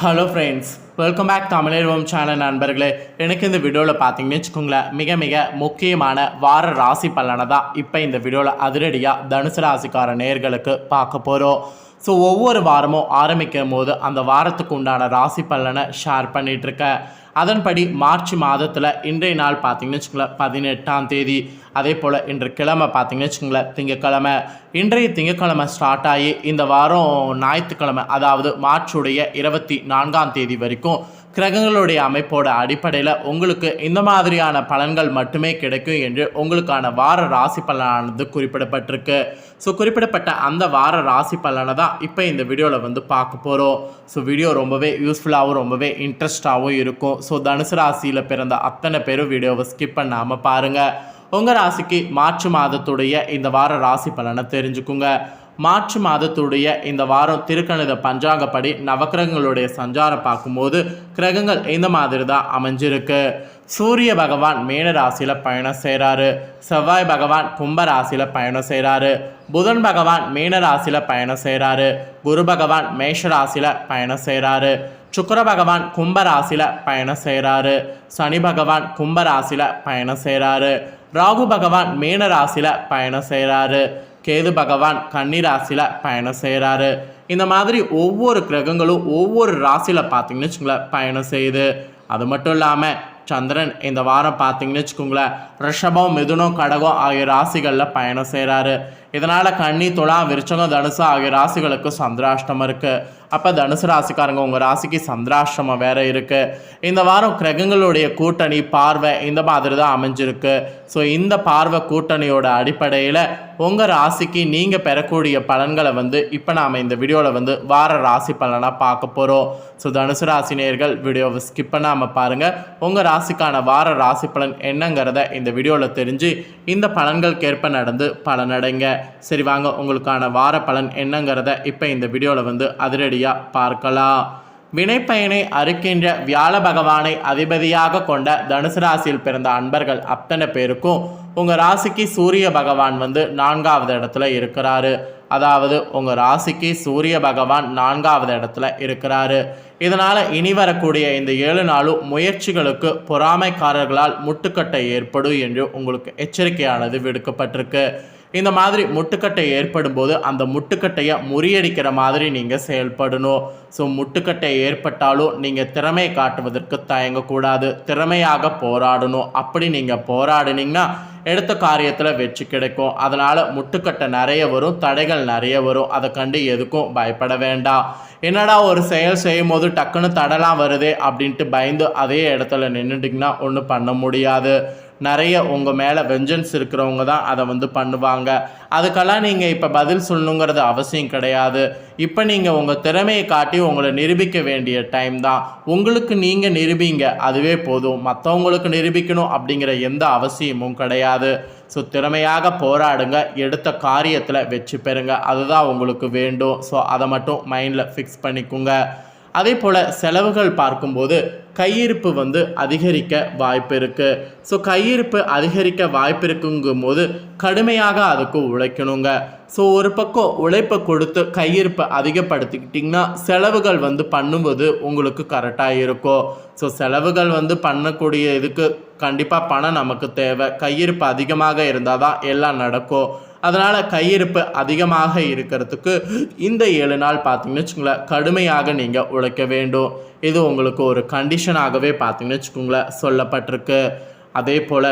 Hello friends welcome back தமிழர்வம் channel நண்பர்களே. எனக்கு இந்த வீடியோவில் பார்த்தீங்கன்னு வச்சுக்கோங்களேன் மிக மிக முக்கியமான வார ராசி பலனை தான் இப்போ இந்த வீடியோவில் அதிரடியாக தனுசு ராசிக்கார நேர்களுக்கு பார்க்க போகிறோம் ஸோ ஒவ்வொரு வாரமும் ஆரம்பிக்கும் போது அந்த வாரத்துக்கு உண்டான ராசி பலனை ஷேர் பண்ணிகிட்ருக்கேன் அதன்படி மார்ச் மாதத்தில் இன்றைய நாள் பார்த்தீங்கன்னு வச்சுக்கோங்களேன் பதினெட்டாம் தேதி. அதே போல் இன்று கிழமை பார்த்தீங்கன்னு வச்சுக்கோங்களேன் திங்கக்கிழமை இன்றைய திங்கக்கிழமை ஸ்டார்ட் ஆகி இந்த வாரம் ஞாயிற்றுக்கிழமை அதாவது மார்ச்சுடைய இருபத்தி நான்காம் தேதி வரைக்கும் கிரகங்களுடைய அமைப்போட அடிப்படையில் உங்களுக்கு இந்த மாதிரியான பலன்கள் மட்டுமே கிடைக்கும் என்று உங்களுக்கான வார ராசி பலனானது குறிப்பிடப்பட்டிருக்கு. ஸோ குறிப்பிடப்பட்ட அந்த வார ராசி பலனை தான் இப்போ இந்த வீடியோவில் வந்து பார்க்க போகிறோம் ஸோ வீடியோ ரொம்பவே யூஸ்ஃபுல்லாகவும் ரொம்பவே இன்ட்ரெஸ்டாகவும் இருக்கும். ஸோ தனுசு ராசியில் பிறந்த அத்தனை பேரும் வீடியோவை ஸ்கிப் பண்ணாமல் பாருங்கள் உங்கள் ராசிக்கு மார்ச் மாதத்துடைய இந்த வார ராசி பலனை தெரிஞ்சுக்குங்க. மார்ச் மாதத்துடைய இந்த வாரம் திருக்கணித பஞ்சாங்கப்படி நவக்கிரகங்களுடைய சஞ்சாரம் பார்க்கும்போது கிரகங்கள் இந்த மாதிரி தான் அமைஞ்சிருக்கு. சூரிய பகவான் மேன ராசியில் பயணம் செய்கிறாரு செவ்வாய் பகவான் கும்ப ராசியில் பயணம் செய்கிறாரு புதன் பகவான் மீன ராசியில் பயணம் செய்கிறாரு குரு பகவான் மேஷ ராசியில் பயணம் செய்கிறாரு சுக்கர பகவான் கும்ப ராசியில் பயணம் செய்கிறாரு சனி பகவான் கும்ப ராசியில் பயணம் செய்கிறாரு ராகு பகவான் மீன ராசியில் பயணம் செய்கிறாரு கேது பகவான் கன்னி ராசியில் பயணம் செய்கிறாரு இந்த மாதிரி ஒவ்வொரு கிரகங்களும் ஒவ்வொரு ராசியில் பார்த்தீங்கன்னு வச்சுங்களேன் பயணம் செய்யுது அது மட்டும் இல்லாமல் சந்திரன் இந்த வாரம் பார்த்தீங்கன்னு வச்சுக்கோங்களேன் ரிஷபம் மிதுனம் கடகம் ஆகிய ராசிகளில் பயணம் செய்கிறாரு இதனால் கன்னி துளா விருச்சகம் தனுசு ஆகிய ராசிகளுக்கு சந்திராஷ்டமம் இருக்குது அப்போ தனுசு ராசிக்காரங்க உங்கள் ராசிக்கு சந்திராசிரமம் வேறு இருக்குது இந்த வாரம் கிரகங்களுடைய கூட்டணி பார்வை இந்த மாதிரி தான் அமைஞ்சிருக்கு. ஸோ இந்த பார்வை கூட்டணியோட அடிப்படையில் உங்கள் ராசிக்கு நீங்கள் பெறக்கூடிய பலன்களை வந்து இப்போ நாம் இந்த வீடியோவில் வந்து வார ராசி பலனாக பார்க்க போகிறோம் ஸோ தனுசு ராசி நேர்கள் வீடியோவை ஸ்கிப் பண்ணாமல் பாருங்கள் உங்கள் ராசிக்கான வார ராசி பலன் என்னங்கிறத இந்த வீடியோவில் தெரிஞ்சு இந்த பலன்களுக்கேற்ப நடந்து பலனடைங்க. சரி வாங்க உங்களுக்கான வார பலன் என்னங்கிறத இப்போ இந்த வீடியோவில் வந்து அதிரடி அதிரடியாக பார்க்கலாம். வினைப்பயனை அறுக்கின்ற வியாழ பகவானை அதிபதியாக கொண்ட தனுசு ராசியில் பிறந்த அன்பர்கள் அத்தனை பேருக்கும் உங்கள் ராசிக்கு சூரிய பகவான் வந்து நான்காவது இடத்துல இருக்கிறாரு. அதாவது உங்கள் ராசிக்கு சூரிய பகவான் நான்காவது இடத்துல இருக்கிறாரு. இதனால் இனி வரக்கூடிய இந்த ஏழு நாளும் முயற்சிகளுக்கு பொறாமைக்காரர்களால் முட்டுக்கட்டை ஏற்படும் என்று உங்களுக்கு எச்சரிக்கையானது விடுக்கப்பட்டிருக்கு. இந்த மாதிரி முட்டுக்கட்டை ஏற்படும் போது அந்த முட்டுக்கட்டையை முறியடிக்கிற மாதிரி நீங்கள் செயல்படணும். ஸோ முட்டுக்கட்டை ஏற்பட்டாலும் நீங்கள் திறமையை காட்டுவதற்கு தயங்கக்கூடாது. திறமையாக போராடணும். அப்படி நீங்கள் போராடினீங்கன்னா எடுத்த காரியத்தில் வெற்றி கிடைக்கும். அதனால் முட்டுக்கட்டை நிறைய வரும் தடைகள் நிறைய வரும். அதை கண்டு எதுக்கும் பயப்பட வேண்டாம். என்னடா ஒரு செயல் செய்யும் போது டக்குன்னு தடலாம் வருதே அப்படின்ட்டு பயந்து அதே இடத்துல நின்றுட்டிங்கன்னா ஒன்றும் பண்ண முடியாது. நிறைய உங்கள் மேலே வெஞ்சன்ஸ் இருக்கிறவங்க தான் அதை வந்து பண்ணுவாங்க. அதுக்கெல்லாம் நீங்கள் இப்போ பதில் சொல்லணுங்கிறது அவசியம் கிடையாது. இப்போ நீங்கள் உங்கள் திறமையை காட்டி உங்களை நிரூபிக்க வேண்டிய டைம் தான். உங்களுக்கு நீங்கள் நிரூபிங்க. அதுவே போதும். மற்றவங்களுக்கு நிரூபிக்கணும் அப்படிங்கிற எந்த அவசியமும் கிடையாது. ஸோ திறமையாக போராடுங்க. எடுத்த காரியத்தில் வெற்றி பெறுங்க. அதுதான் உங்களுக்கு வேண்டும். ஸோ அதை மட்டும் மைண்டில் ஃபிக்ஸ் பண்ணிக்கோங்க. அதே போல் செலவுகள் பார்க்கும்போது கையிருப்பு வந்து அதிகரிக்க வாய்ப்பு இருக்குது ஸோ கையிருப்பு அதிகரிக்க வாய்ப்பு இருக்குங்கும் போது கடுமையாக அதுக்கு உழைக்கணுங்க. ஸோ ஒரு பக்கம் உழைப்பை கொடுத்து கையிருப்பை அதிகப்படுத்திக்கிட்டிங்கன்னா செலவுகள் வந்து பண்ணும்போது உங்களுக்கு கரெக்டாக இருக்கும். ஸோ செலவுகள் வந்து பண்ணக்கூடிய இதுக்கு கண்டிப்பாக பணம் நமக்கு தேவை. கையிருப்பு அதிகமாக இருந்தால் தான் எல்லாம் நடக்கும். அதனால் கையிருப்பு அதிகமாக இருக்கிறதுக்கு இந்த ஏழு நாள் பார்த்தீங்கன்னு வச்சுக்கோங்களேன் கடுமையாக நீங்கள் உழைக்க வேண்டும். இது உங்களுக்கு ஒரு கண்டிஷனாகவே பார்த்தீங்கன்னு வச்சுக்கோங்களேன் சொல்லப்பட்டிருக்கு. அதே போல்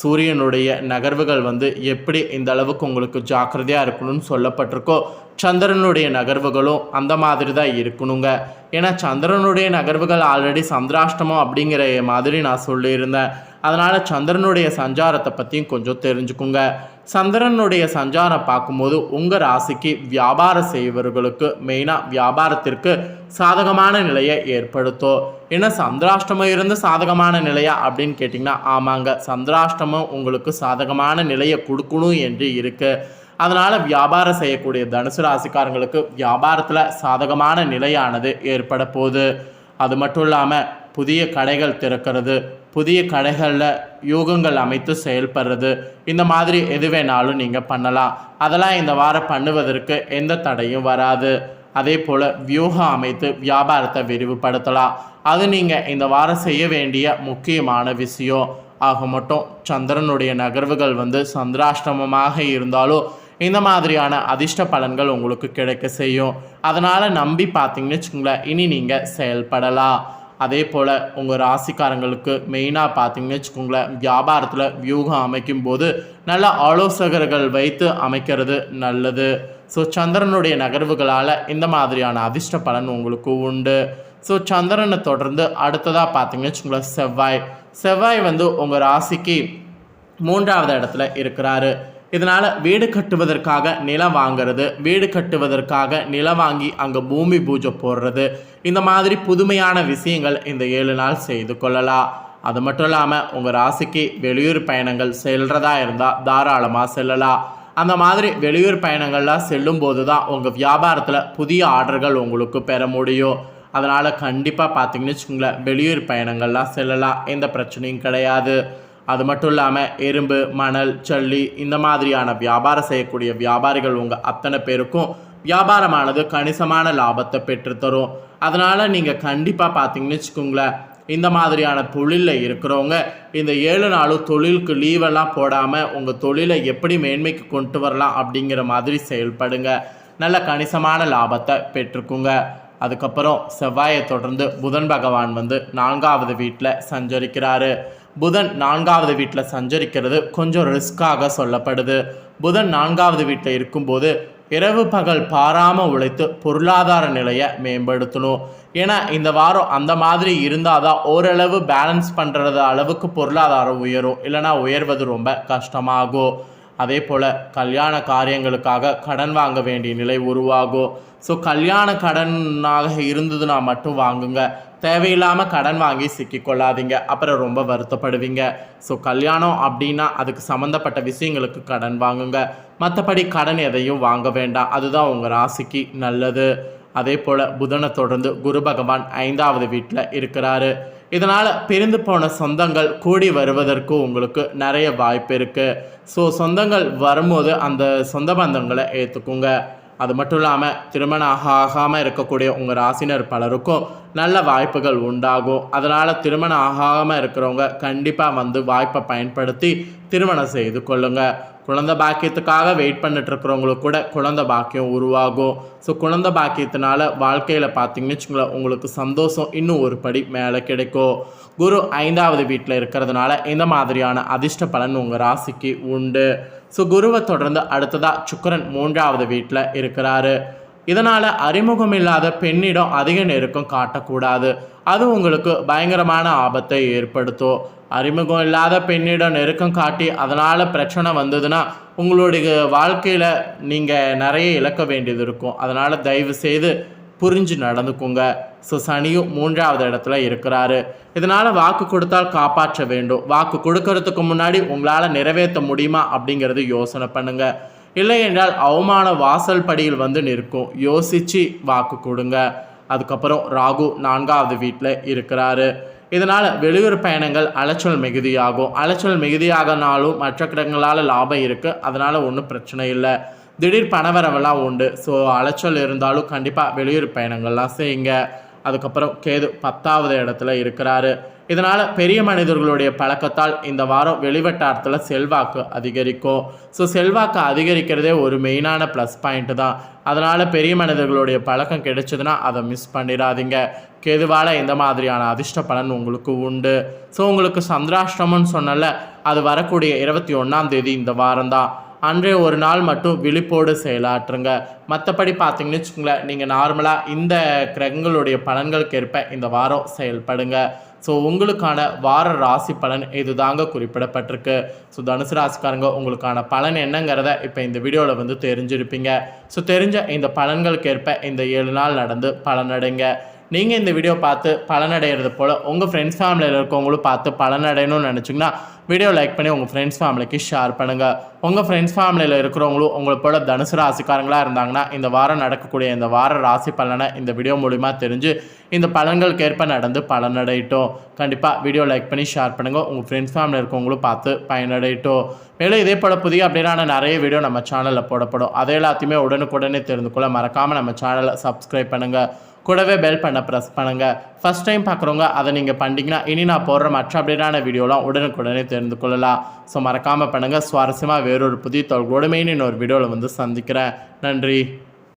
சூரியனுடைய நகர்வுகள் வந்து எப்படி இந்த அளவுக்கு உங்களுக்கு ஜாக்கிரதையாக இருக்கணும்னு சொல்லப்பட்டிருக்கோ சந்திரனுடைய நகர்வுகளும் அந்த மாதிரி தான் இருக்கணுங்க. ஏன்னா சந்திரனுடைய நகர்வுகள் ஆல்ரெடி சந்திராஷ்டமம் அப்படிங்கிற மாதிரி நான் சொல்லியிருந்தேன். அதனால் சந்திரனுடைய சஞ்சாரத்தை பற்றியும் கொஞ்சம் தெரிஞ்சுக்குங்க. சந்திரனுடைய சஞ்சாரம் பார்க்கும்போது உங்கள் ராசிக்கு வியாபாரம் செய்வர்களுக்கு மெயினாக வியாபாரத்திற்கு சாதகமான நிலையை ஏற்படுத்தும். ஏன்னா சந்திராஷ்டமம் இருந்து சாதகமான நிலையா அப்படின்னு கேட்டிங்கன்னா ஆமாங்க சந்திராஷ்டமம் உங்களுக்கு சாதகமான நிலையை கொடுக்கணும் என்று இருக்குது அதனால் வியாபாரம் செய்யக்கூடிய தனுசு ராசிக்காரங்களுக்கு வியாபாரத்தில் சாதகமான நிலையானது ஏற்பட போகுது. அது மட்டும் இல்லாமல் புதிய கடைகள் திறக்கிறது. புதிய கடைகளில் யூகங்கள் அமைத்து செயல்படுறது. இந்த மாதிரி எது வேணாலும் நீங்கள் பண்ணலாம். அதெல்லாம் இந்த வாரம் பண்ணுவதற்கு எந்த தடையும் வராது. அதே போல் வியூகம் அமைத்து வியாபாரத்தை விரிவுபடுத்தலாம். அது நீங்கள் இந்த வாரம் செய்ய வேண்டிய முக்கியமான விஷயம். ஆக மட்டும் சந்திரனுடைய நகர்வுகள் வந்து சந்திராஷ்டமமாக இருந்தாலும் இந்த மாதிரியான அதிர்ஷ்ட பலன்கள் உங்களுக்கு கிடைக்க செய்யும். அதனால் நம்பி பார்த்தீங்கன்னு வச்சுக்கோங்களேன் இனி நீங்கள் செயல்படலாம். அதே போல் உங்கள் ராசிக்காரங்களுக்கு மெயினாக பார்த்தீங்கன்னு வச்சுக்கோங்களேன் வியாபாரத்தில் வியூகம் அமைக்கும் போது நல்ல ஆலோசகர்கள் வைத்து அமைக்கிறது நல்லது. ஸோ சந்திரனுடைய நகர்வுகளால் இந்த மாதிரியான அதிர்ஷ்ட பலன் உங்களுக்கு உண்டு. ஸோ சந்திரனை தொடர்ந்து அடுத்ததாக பார்த்தீங்கன்னு வச்சுக்கோங்களேன் செவ்வாய். செவ்வாய் வந்து உங்கள் ராசிக்கு மூன்றாவது இடத்துல இருக்கிறாரு. இதனால் வீடு கட்டுவதற்காக நிலம் வாங்கிறது வீடு கட்டுவதற்காக நிலம் வாங்கி அங்கே பூமி பூஜை போடுறது இந்த மாதிரி புதுமையான விஷயங்கள் இந்த ஏழு நாள் செய்து கொள்ளலாம். அது மட்டும் இல்லாமல் உங்கள் ராசிக்கு வெளியூர் பயணங்கள் செல்றதா இருந்தால் தாராளமாக செல்லலாம். அந்த மாதிரி வெளியூர் பயணங்கள்லாம் செல்லும்போது தான் உங்கள் வியாபாரத்தில் புதிய ஆர்டர்கள் உங்களுக்கு பெற முடியும். அதனால் கண்டிப்பாக பார்த்தீங்கன்னு வச்சுக்கோங்களேன் வெளியூர் பயணங்கள்லாம் செல்லலாம். எந்த பிரச்சனையும் கிடையாது. அது மட்டும் இல்லாமல் எறும்பு மணல் சல்லி இந்த மாதிரியான வியாபாரம் செய்யக்கூடிய வியாபாரிகள் உங்கள் அத்தனை பேருக்கும் வியாபாரமானது கணிசமான லாபத்தை பெற்றுத்தரும். அதனால் நீங்கள் கண்டிப்பாக பார்த்தீங்கன்னு வச்சுக்கோங்களேன் இந்த மாதிரியான தொழிலில் இருக்கிறவங்க இந்த ஏழு நாளும் தொழிலுக்கு லீவெல்லாம் போடாமல் உங்கள் தொழிலை எப்படி மேன்மைக்கு கொண்டு வரலாம் அப்படிங்கிற மாதிரி செயல்படுங்க. நல்ல கணிசமான லாபத்தை பெற்றுக்குங்க. அதுக்கப்புறம் செவ்வாயை தொடர்ந்து புதன் பகவான் வந்து நான்காவது வீட்டில் சஞ்சரிக்கிறாரு. புதன் நான்காவது வீட்டில் சஞ்சரிக்கிறது. கொஞ்சம் ரிஸ்க்காக சொல்லப்படுது. புதன் நான்காவது வீட்டில் இருக்கும்போது இரவு பகல் பாராமல் உழைத்து பொருளாதார நிலையை மேம்படுத்தணும். ஏன்னா இந்த வாரம் அந்த மாதிரி இருந்தால் தான் ஓரளவு பேலன்ஸ் பண்ணுறது அளவுக்கு பொருளாதாரம் உயரும். இல்லைனா உயர்வது ரொம்ப கஷ்டமாகும். அதே போல் கல்யாண காரியங்களுக்காக கடன் வாங்க வேண்டிய நிலை உருவாகும் ஸோ கல்யாண கடனாக இருந்ததுன்னா மட்டும் வாங்குங்க. தேவையில்லாமல் கடன் வாங்கி சிக்கிக்கொள்ளாதீங்க. அப்புறம் ரொம்ப வருத்தப்படுவீங்க. ஸோ கல்யாணம் அப்படின்னா அதுக்கு சம்மந்தப்பட்ட விஷயங்களுக்கு கடன் வாங்குங்க. மற்றபடி கடன் எதையும் வாங்க வேண்டாம். அதுதான் உங்கள் ராசிக்கு நல்லது. அதே போல் புதனை தொடர்ந்து குரு பகவான் ஐந்தாவது வீட்டில் இருக்கிறாரு. இதனால் பிரிந்து போன சொந்தங்கள் கூடி வருவதற்கு உங்களுக்கு நிறைய வாய்ப்பு இருக்குது ஸோ சொந்தங்கள் வரும்போது அந்த சொந்த பந்தங்களை ஏற்றுக்குங்க அது மட்டும் இல்லாமல் திருமணம் ஆகாமல் இருக்கக்கூடிய உங்கள் ராசினர் பலருக்கும் நல்ல வாய்ப்புகள் உண்டாகும். அதனால் திருமணம் ஆகாமல் இருக்கிறவங்க கண்டிப்பாக வந்து வாய்ப்பை பயன்படுத்தி திருமணம் செய்து கொள்ளுங்கள் குழந்தை பாக்கியத்துக்காக வெயிட் பண்ணிட்டு இருக்கிறவங்களுக்கு கூட குழந்தை பாக்கியம் உருவாகும். ஸோ குழந்தை பாக்கியத்தினால வாழ்க்கையில் பார்த்தீங்கன்னு வச்சுங்களேன் உங்களுக்கு சந்தோஷம் இன்னும் ஒரு படி மேலே கிடைக்கும். குரு ஐந்தாவது வீட்டில் இருக்கிறதுனால இந்த மாதிரியான அதிர்ஷ்ட பலன் உங்கள் ராசிக்கு உண்டு. ஸோ குருவை தொடர்ந்து அடுத்ததாக சுக்கரன் மூன்றாவது வீட்டில் இருக்கிறாரு. இதனால் அறிமுகம் இல்லாத பெண்ணிடம் அதிக நெருக்கம் காட்டக்கூடாது. அது உங்களுக்கு பயங்கரமான ஆபத்தை ஏற்படுத்தும். அறிமுகம் இல்லாத பெண்ணிடம் நெருக்கம் காட்டி அதனால் பிரச்சனை வந்ததுன்னா உங்களுடைய வாழ்க்கையில் நீங்கள் நிறைய இழக்க வேண்டியது இருக்கும். அதனால் தயவு செய்து புரிஞ்சு நடந்துக்குங்க. ஸோ சனியும் மூன்றாவது இடத்துல இருக்கிறாரு. இதனால் வாக்கு கொடுத்தால் காப்பாற்ற வேண்டும். வாக்கு கொடுக்கறதுக்கு முன்னாடி உங்களால் நிறைவேற்ற முடியுமா அப்படிங்கிறது யோசனை பண்ணுங்கள் இல்லையென்றால் அவமான வாசல் படியில் வந்து நிற்கும். யோசித்து வாக்கு கொடுங்க. அதுக்கப்புறம் ராகு நான்காவது வீட்டில் இருக்கிறாரு. இதனால் வெளியூர் பயணங்கள் அலைச்சல் மிகுதியாகும். அலைச்சல் மிகுதியாகனாலும் மற்ற கிடங்களால் லாபம் இருக்குது அதனால் ஒன்றும் பிரச்சனை இல்லை. திடீர் பணவரவெல்லாம் உண்டு. ஸோ அலைச்சல் இருந்தாலும் கண்டிப்பாக வெளியூர் பயணங்கள்லாம் செய்யுங்க. அதுக்கப்புறம் கேது பத்தாவது இடத்துல இருக்கிறாரு. இதனால் பெரிய மனிதர்களுடைய பழக்கத்தால் இந்த வாரம் வெளிவட்டாரத்தில் செல்வாக்கு அதிகரிக்கும். ஸோ செல்வாக்கு அதிகரிக்கிறதே ஒரு மெயினான ப்ளஸ் பாயிண்ட்டு தான். அதனால் பெரிய மனிதர்களுடைய பழக்கம் கிடைச்சதுன்னா அதை மிஸ் பண்ணிடாதீங்க. கெதுவால் இந்த மாதிரியான அதிர்ஷ்ட பலன் உங்களுக்கு உண்டு. ஸோ உங்களுக்கு சந்திராஷ்டமம்னு சொன்னல அது வரக்கூடிய இருபத்தி ஒன்றாம் தேதி இந்த வாரம் தான். அன்றைய ஒரு நாள் மட்டும் விழிப்போடு செயலாற்றுங்க. மற்றபடி பார்த்தீங்கன்னு வச்சுக்கோங்களேன் நீங்கள் நார்மலாக இந்த கிரகங்களுடைய பலன்களுக்கு ஏற்ப இந்த வாரம் செயல்படுங்க. ஸோ உங்களுக்கான வார ராசி பலன் இதுதாங்க குறிப்பிடப்பட்டிருக்கு. ஸோ தனுசு ராசிக்காரங்க உங்களுக்கான பலன் என்னங்கிறத இப்போ இந்த வீடியோவில் வந்து தெரிஞ்சிருப்பீங்க. ஸோ தெரிஞ்ச இந்த பலன்களுக்கு ஏற்ப இந்த ஏழு நாள் நடந்து பலனடைங்க. நீங்கள் இந்த வீடியோ பார்த்து பலனடைகிறது போல் உங்கள் ஃப்ரெண்ட்ஸ் ஃபேமிலியில் இருக்கவங்களும் பார்த்து பலனடையணும்னு நினச்சிங்கன்னா வீடியோ லைக் பண்ணி உங்கள் ஃப்ரெண்ட்ஸ் ஃபேமிலிக்கு ஷேர் பண்ணுங்கள் உங்கள் ஃப்ரெண்ட்ஸ் ஃபேமிலியில் இருக்கிறவங்களும் உங்களை போல் தனுசு ராசிக்காரங்களாக இருந்தாங்கன்னா இந்த வாரம் நடக்கக்கூடிய இந்த வார ராசி பலனை இந்த வீடியோ மூலிமா தெரிஞ்சு இந்த பலன்களுக்கு ஏற்ப நடந்து பலனடையட்டும். கண்டிப்பாக வீடியோ லைக் பண்ணி ஷேர் பண்ணுங்கள் உங்கள் ஃப்ரெண்ட்ஸ் ஃபேமிலியில் இருக்கவங்களும் பார்த்து பயனடையட்டும். மேலும் இதே போல் புதிய அப்படின்னா நிறைய வீடியோ நம்ம சேனலில் போடப்படும். அதை எல்லாத்தையுமே உடனுக்குடனே தெரிந்து கொள்ள மறக்காமல் நம்ம சேனலை சப்ஸ்கிரைப் பண்ணுங்கள் கூடவே பெல் பண்ண ப்ரெஸ் பண்ணுங்கள் ஃபஸ்ட் டைம் பார்க்குறவங்க அதை நீங்கள் பண்ணிங்கன்னா இனி நான் போடுற மற்ற அப்டேட்டான வீடியோலாம் உடனுக்குடனே தெரிந்து கொள்ளலாம். ஸோ மறக்காமல் பண்ணுங்கள் சுவாரஸ்யமாக வேறொரு புதிய தொழில்களோடு மெயின் இன்னொரு வீடியோவில் வந்து சந்திக்கிறேன். நன்றி.